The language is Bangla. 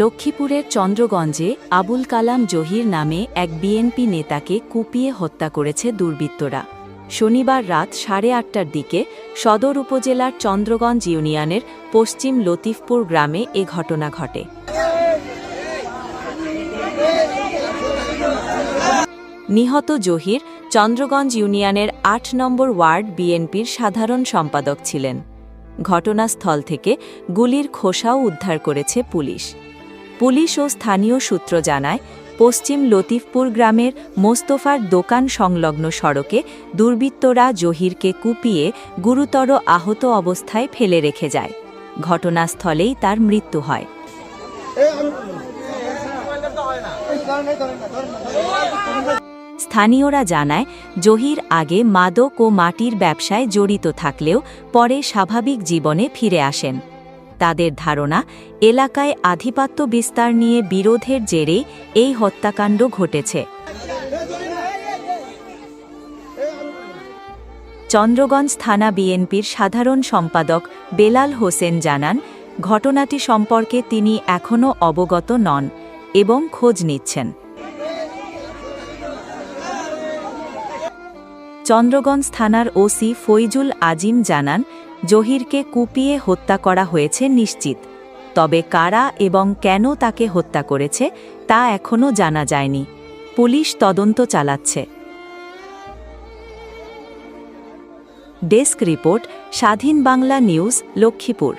লক্ষ্মীপুরের চন্দ্রগঞ্জে আবুল কালাম জহির নামে এক বিএনপি নেতাকে কুপিয়ে হত্যা করেছে দুর্বৃত্তরা। শনিবার রাত সাড়ে আটটার দিকে সদর উপজেলার চন্দ্রগঞ্জ ইউনিয়নের পশ্চিম লতিফপুর গ্রামে এ ঘটনা ঘটে। নিহত জহির চন্দ্রগঞ্জ ইউনিয়নের আট নম্বর ওয়ার্ড বিএনপির সাধারণ সম্পাদক ছিলেন। ঘটনাস্থল থেকে গুলির খোসাও উদ্ধার করেছে পুলিশ। পুলিশ ও স্থানীয় সূত্র জানায়, পশ্চিম লতিফপুর গ্রামের মোস্তফার দোকান সংলগ্ন সড়কে দুর্বৃত্তরা জহিরকে কুপিয়ে গুরুতর আহত অবস্থায় ফেলে রেখে যায়। ঘটনাস্থলেই তার মৃত্যু হয়। স্থানীয়রা জানায়, জহির আগে মাদক ও মাটির ব্যবসায় জড়িত থাকলেও পরে স্বাভাবিক জীবনে ফিরে আসেন। তাদের ধারণা, এলাকায় আধিপত্য বিস্তার নিয়ে বিরোধের জেরে এই হত্যাকাণ্ড ঘটেছে। চন্দ্রগঞ্জ থানা বিএনপির সাধারণ সম্পাদক বেলাল হোসেন জানান, ঘটনাটি সম্পর্কে তিনি এখনও অবগত নন এবং খোঁজ নিচ্ছেন। চন্দ্রগঞ্জ থানার ওসি ফৈজুল আজিম জানান জহিরকে কুপিয়ে হত্যা করা হয়েছে নিশ্চিত। তবে কারা এবং কেন তাকে হত্যা করেছে, তা এখনও জানা যায়নি। পুলিশ তদন্ত চালাচ্ছে। ডেস্ক রিপোর্ট, স্বাধীন বাংলা নিউজ, লক্ষ্মীপুর।